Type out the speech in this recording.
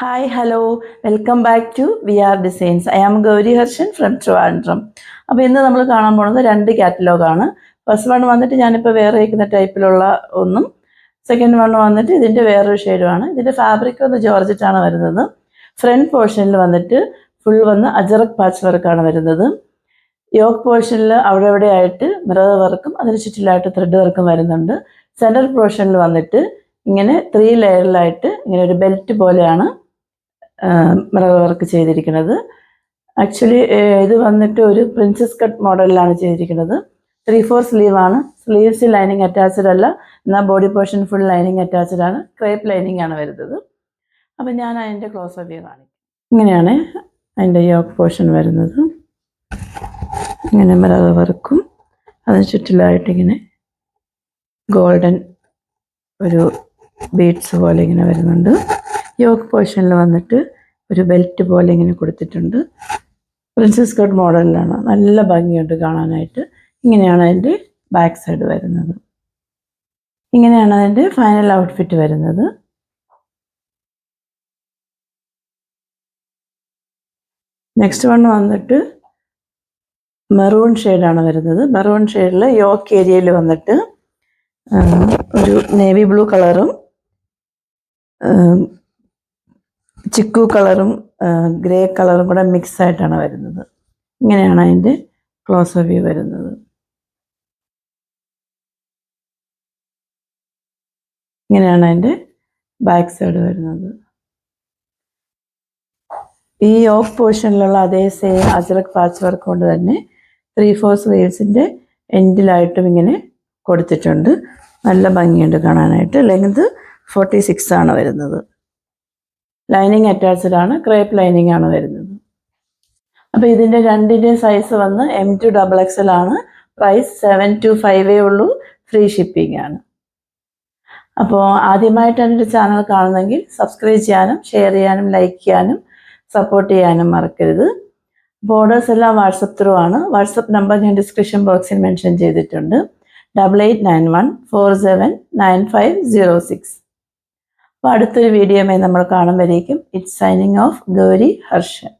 Hello welcome back to V R designs I am Gauri Harshan from Trivandrum അപ്പോൾ ഇന്ന് നമ്മൾ കാണാൻ പോകുന്നത് രണ്ട് കാറ്റലോഗാണ് ഫസ്റ്റ് വൺ വന്നിട്ട് ഞാനിപ്പോൾ വേറെ വയ്ക്കുന്ന ടൈപ്പിലുള്ള ഒന്നും. സെക്കൻഡ് വൺ വന്നിട്ട് ഇതിന്റെ വേറൊരു ഷെയ്ഡുമാണ് ഇതിന്റെ ഫാബ്രിക് ഒന്ന് ജോർജറ്റാണ് വരുന്നത്. ഫ്രണ്ട് പോർഷനിൽ വന്നിട്ട് ഫുൾ വന്ന് അജറക് പാച്ച് വർക്കാണ് വരുന്നത്. യോക്ക് പോർഷനിൽ അവിടെ ഇവിടെ ആയിട്ട് മിറർ വർക്കും അതിന് ചുറ്റിലായിട്ട് ത്രെഡ് വർക്കും വരുന്നുണ്ട്. സെൻട്രൽ പോർഷനിൽ വന്നിട്ട് ഇങ്ങനെ ത്രീ ലെയറിലായിട്ട് ഇങ്ങനെ ഒരു ബെൽറ്റ് പോലെയാണ് മിറർ വർക്ക് ചെയ്തിരിക്കുന്നത്. ആക്ച്വലി ഇത് വന്നിട്ട് ഒരു പ്രിൻസസ് കട്ട് മോഡലിലാണ് ചെയ്തിരിക്കുന്നത്. ത്രീ ഫോർ ആണ്. സ്ലീവ്സ് ലൈനിങ് അറ്റാച്ച്ഡ് അല്ല. എന്നാൽ body portion full lining attached ആണ്. ക്രേപ്പ് ലൈനിങ് ആണ് വരുന്നത്. അപ്പം ഞാൻ അതിന്റെ ക്ലോസ് വ്യൂ കാണിക്കും. ഇങ്ങനെയാണ് അതിന്റെ യോക്ക് പോർഷൻ വരുന്നത്. ഇങ്ങനെ മിറർ വർക്കും അതിന് ചുറ്റിലായിട്ട് ഇങ്ങനെ ഗോൾഡൻ ഒരു ബീഡ്സ് പോലെ ഇങ്ങനെ വരുന്നുണ്ട്. യോക്ക് പോർഷനിൽ വന്നിട്ട് ഒരു ബെൽറ്റ് പോലെ ഇങ്ങനെ കൊടുത്തിട്ടുണ്ട്. പ്രിൻസസ് കട്ട് മോഡലിലാണ്. നല്ല ഭംഗിയുണ്ട് കാണാനായിട്ട്. ഇങ്ങനെയാണ് അതിന്റെ ബാക്ക് സൈഡ് വരുന്നത്. ഇങ്ങനെയാണ് അതിന്റെ ഫൈനൽ ഔട്ട്ഫിറ്റ് വരുന്നത്. നെക്സ്റ്റ് വൺ വന്നിട്ട് മെറൂൺ ഷെയ്ഡാണ് വരുന്നത്. മെറൂൺ ഷെയ്ഡിൽ യോക്ക് ഏരിയയിൽ വന്നിട്ട് ഒരു നേവി ബ്ലൂ കളറും ചിക്കു കളറും ഗ്രേ കളറും കൂടെ മിക്സ് ആയിട്ടാണ് വരുന്നത്. ഇങ്ങനെയാണ് അതിന്റെ ക്ലോസ് വ്യൂ വരുന്നത്. ഇങ്ങനെയാണ് അതിന്റെ ബാക്ക് സൈഡ് വരുന്നത്. ഈ ഓഫ് പോർഷനിലുള്ള അതേ സെയിം അജറക് പാച്ച് വർക്ക് കൊണ്ട് തന്നെ ത്രീ ഫോർ സ്ലീവ്സിന്റെ എൻഡിലായിട്ടും ഇങ്ങനെ കൊടുത്തിട്ടുണ്ട്. നല്ല ഭംഗിയുണ്ട് കാണാനായിട്ട്. ലെങ്ത് ഫോർട്ടി സിക്സ് ആണ് വരുന്നത്. ലൈനിങ് അറ്റാച്ച്ഡ് ആണ് ക്രേപ്പ് ലൈനിങ് ആണ് വരുന്നത്. അപ്പോൾ ഇതിന്റെ രണ്ടിന്റെ സൈസ് വന്ന് എം ടു ഡബിൾ എക്സൽ ആണ്. പ്രൈസ് സെവൻ ടു ഫൈവേ ഉള്ളൂ ഫ്രീ ഷിപ്പിംഗ് ആണ്. അപ്പോൾ ആദ്യമായിട്ടാണ് എന്റെ ചാനൽ കാണുന്നെങ്കിൽ സബ്സ്ക്രൈബ് ചെയ്യാനും ഷെയർ ചെയ്യാനും ലൈക്ക് ചെയ്യാനും സപ്പോർട്ട് ചെയ്യാനും മറക്കരുത്. ബോർഡേഴ്സ് എല്ലാം വാട്സപ്പ് ത്രൂ ആണ്. വാട്സപ്പ് നമ്പർ ഞാൻ ഡിസ്ക്രിപ്ഷൻ ബോക്സിൽ മെൻഷൻ ചെയ്തിട്ടുണ്ട്. Double eight nine one four seven nine five zero six അപ്പോൾ അടുത്തൊരു വീഡിയോയുമായി നമ്മൾ കാണുമ്പോഴേക്കും. It's signing off Gauri Harshan.